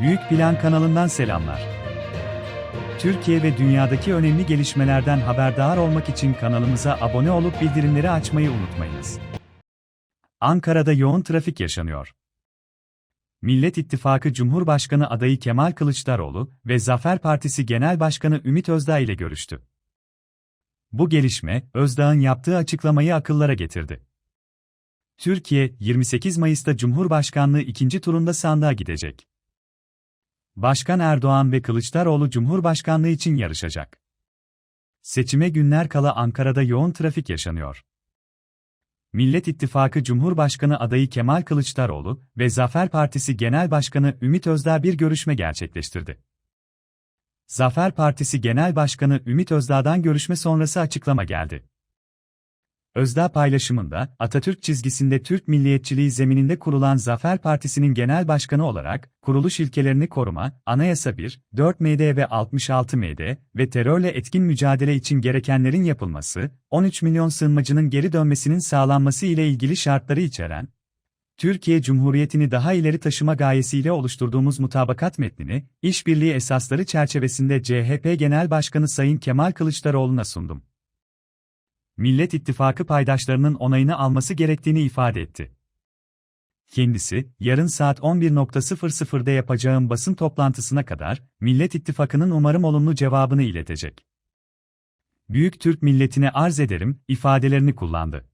Büyük Plan kanalından selamlar. Türkiye ve dünyadaki önemli gelişmelerden haberdar olmak için kanalımıza abone olup bildirimleri açmayı unutmayınız. Ankara'da yoğun trafik yaşanıyor. Millet İttifakı Cumhurbaşkanı adayı Kemal Kılıçdaroğlu ve Zafer Partisi Genel Başkanı Ümit Özdağ ile görüştü. Bu gelişme, Özdağ'ın yaptığı açıklamayı akıllara getirdi. Türkiye, 28 Mayıs'ta Cumhurbaşkanlığı ikinci turunda sandığa gidecek. Başkan Erdoğan ve Kılıçdaroğlu Cumhurbaşkanlığı için yarışacak. Seçime günler kala Ankara'da yoğun trafik yaşanıyor. Millet İttifakı Cumhurbaşkanı adayı Kemal Kılıçdaroğlu ve Zafer Partisi Genel Başkanı Ümit Özdağ bir görüşme gerçekleştirdi. Zafer Partisi Genel Başkanı Ümit Özdağ'dan görüşme sonrası açıklama geldi. Özdağ paylaşımında, Atatürk çizgisinde Türk milliyetçiliği zemininde kurulan Zafer Partisi'nin genel başkanı olarak, kuruluş ilkelerini koruma, Anayasa 1, 4 MD ve 66 MD ve terörle etkin mücadele için gerekenlerin yapılması, 13 milyon sığınmacının geri dönmesinin sağlanması ile ilgili şartları içeren, Türkiye Cumhuriyeti'ni daha ileri taşıma gayesiyle oluşturduğumuz mutabakat metnini, işbirliği esasları çerçevesinde CHP Genel Başkanı Sayın Kemal Kılıçdaroğlu'na sundum. Millet İttifakı paydaşlarının onayını alması gerektiğini ifade etti. Kendisi, yarın saat 11.00'da yapacağım basın toplantısına kadar, Millet İttifakı'nın umarım olumlu cevabını iletecek. Büyük Türk milletine arz ederim, ifadelerini kullandı.